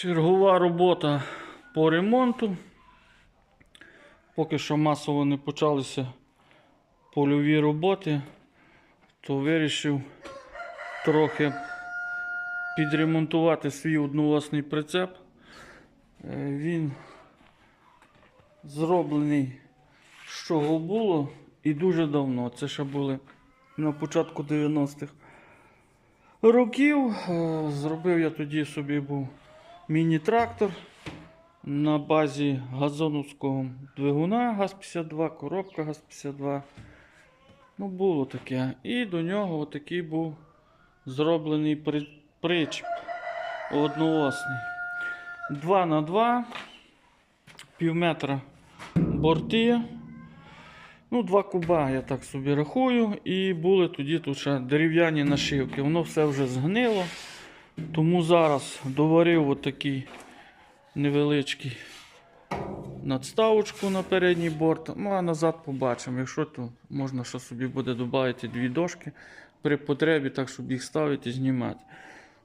Чергова робота по ремонту. Поки що масово не почалися польові роботи, то вирішив трохи підремонтувати свій одновласний прицеп. Е, Він зроблений з чого було і дуже давно. Це ще були на початку 90-х років. Е, Зробив я тоді собі був міні-трактор на базі газоновського двигуна ГАЗ-52, коробка ГАЗ-52. Ну, було таке. І до нього отакий був зроблений при- причіп одноосний. 2 на 2 пів метра борти. Ну, 2 куба, я так собі рахую. І були тоді тут ще дерев'яні нашивки. Воно все вже згнило. Тому зараз доварив отакий невеличкий надставочку на передній борт. Ну а назад побачимо. Якщо то можна ще собі буде додати дві дошки при потребі, так щоб їх ставити і знімати.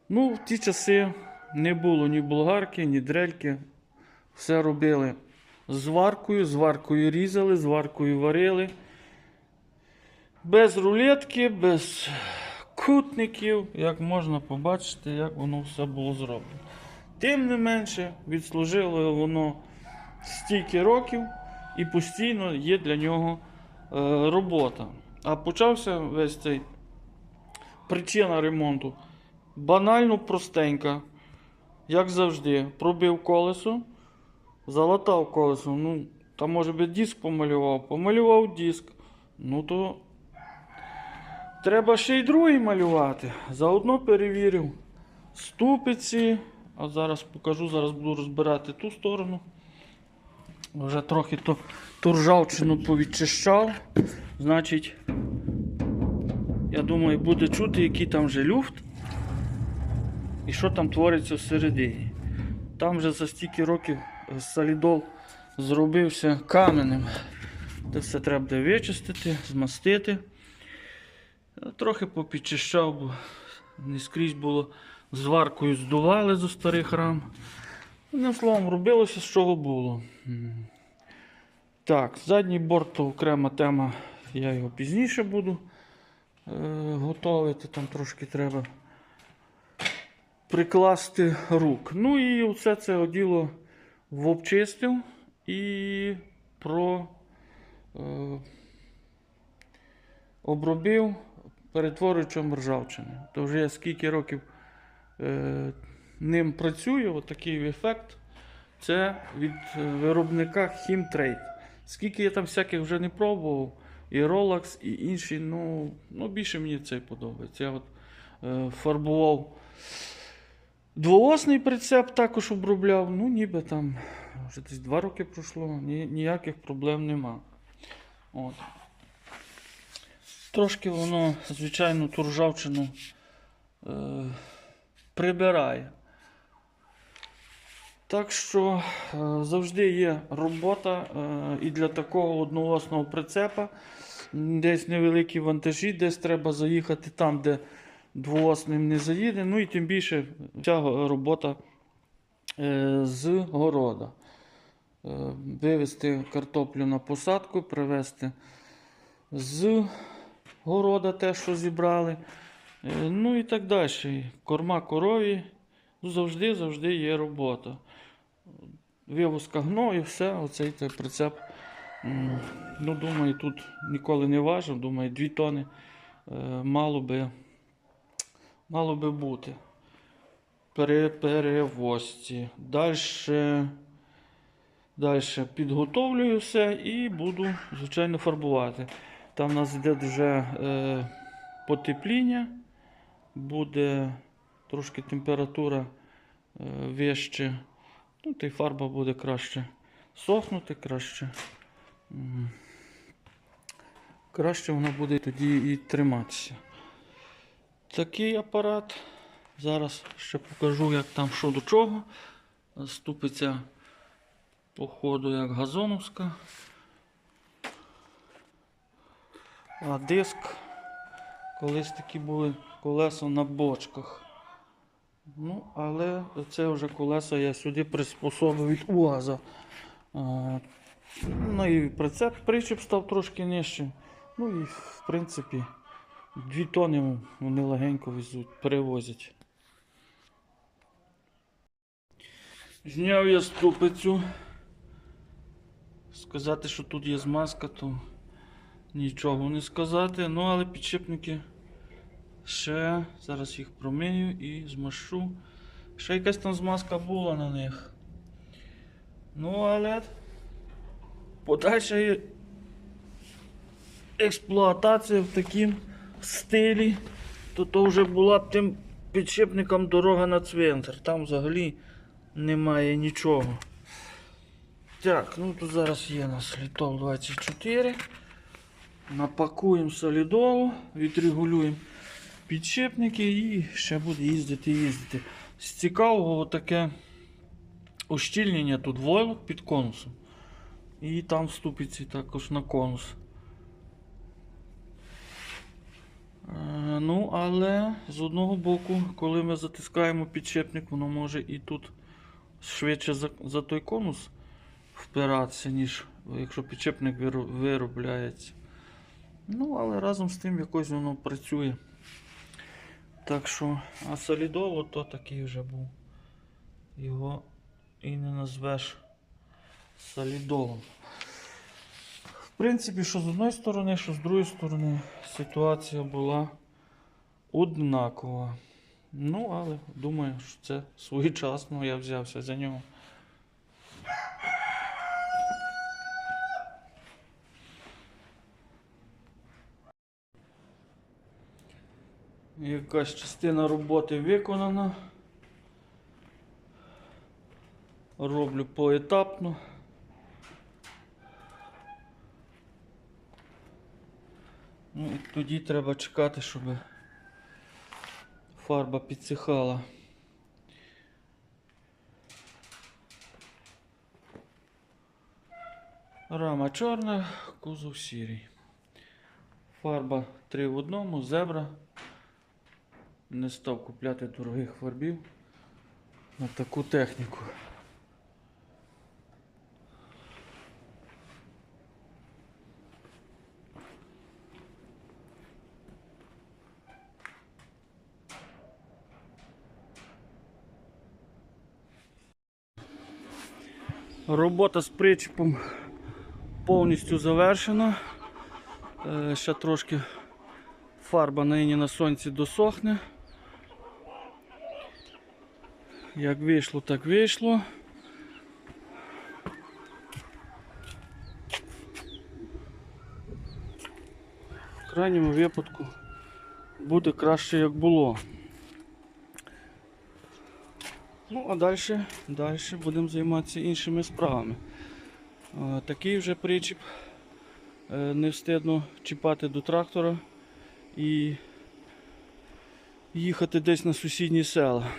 Ну, в ті часи не було ні болгарки, ні дрельки. Все робили з варкою, з варкою різали, з варкою варили. Без рулетки, без кутників, як можна побачити, як воно все було зроблено. Тим не менше, відслужило воно стільки років і постійно є для нього е, робота. А почався весь цей причина ремонту. Банально простенька. Як завжди, пробив колесо, залатав колесо. Ну, там може би диск помалював, помалював диск. Ну то треба ще й другий малювати. Заодно перевірив ступиці. А зараз покажу, зараз буду розбирати ту сторону. Вже трохи ту, ту ржавчину повідчищав. Значить, я думаю, буде чути, який там вже люфт і що там твориться всередині. Там вже за стільки років солідол зробився каменем. Це все треба буде вичистити, змастити. Я Трохи попідчищав, бо не скрізь було зваркою здували зі старих рам. Одним словом, робилося з чого було. Так, задній борт то окрема тема, я його пізніше буду е, готувати, там трошки треба прикласти рук. Ну і все це діло обчистив і про е, обробив перетворюючим ржавчини. То вже я скільки років е, ним працюю, отакий ефект. Це від е, виробника Хімтрейд. Скільки я там всяких вже не пробував, і Rolex, і інші, ну, ну більше мені цей подобається. Я от е, фарбував двоосний прицеп, також обробляв. Ну, ніби там вже десь два роки пройшло, ні, ніяких проблем нема. От. Трошки воно, звичайно, ту ржавчину е, прибирає. Так що е, завжди є робота е, і для такого одноосного прицепа. Десь невеликі вантажі, десь треба заїхати там, де двоосним не заїде. Ну і тим більше ця робота е, з города. Е, Вивезти картоплю на посадку, привезти з города те, що зібрали. Е, Ну і так далі. Корма корові. Ну, завжди, завжди є робота. Вивозка гною, все, оцей прицеп. Ну, думаю, тут ніколи не важив. Думаю, 2 тони е, мало би, мало би бути. При перевозці. Далі, далі підготовлюю все і буду, звичайно, фарбувати. Там у нас йде вже е, потепління, буде трошки температура е, вище. Ну, та й фарба буде краще сохнути, краще. Краще вона буде тоді і триматися. Такий апарат. Зараз ще покажу, як там що до чого. Ступиться по ходу як газоновська. А диск. Колись такі були колеса на бочках. Ну, але це вже колеса я сюди приспособив від УАЗа. Ну і прицеп, причіп став трошки нижчим. Ну і в принципі 2 тони вони легенько везуть, перевозять. Зняв я ступицю. Сказати, що тут є змазка, то нічого не сказати. Ну, але підшипники ще зараз їх промию і змашу. Ще якась там змазка була на них. Ну, але подальша експлуатація в такому стилі, то то вже була б тим підшипником дорога на цвинтар. Там взагалі немає нічого. Так, ну тут зараз є у нас літол 24. Напакуємо солідолу, відрегулюємо підшипники і ще буде їздити їздити. З цікавого таке ущільнення тут войлок під конусом. І там ступиці також на конус. Е, Ну, але з одного боку, коли ми затискаємо підшипник, воно може і тут швидше за, за той конус впиратися, ніж якщо підшипник виробляється. Ну, але разом з тим якось воно працює. Так що, а солідоло то такий вже був. Його і не назвеш солідолом. В принципі, що з одної сторони, що з другої сторони, ситуація була однакова. Ну, але думаю, що це своєчасно я взявся за нього. Якась частина роботи виконана. Роблю поетапно. Ну і тоді треба чекати, щоб фарба підсихала. Рама чорна, кузов сірий. Фарба 3 в одному, зебра. Не став купляти дорогих фарбів на таку техніку. Робота з причепом повністю завершена. Е, Ще трошки фарба нині на сонці досохне. Як вийшло, так вийшло. В крайньому випадку буде краще, як було. Ну, а далі, далі будемо займатися іншими справами. Такий вже причіп. Е, Не встидно чіпати до трактора і їхати десь на сусідні села.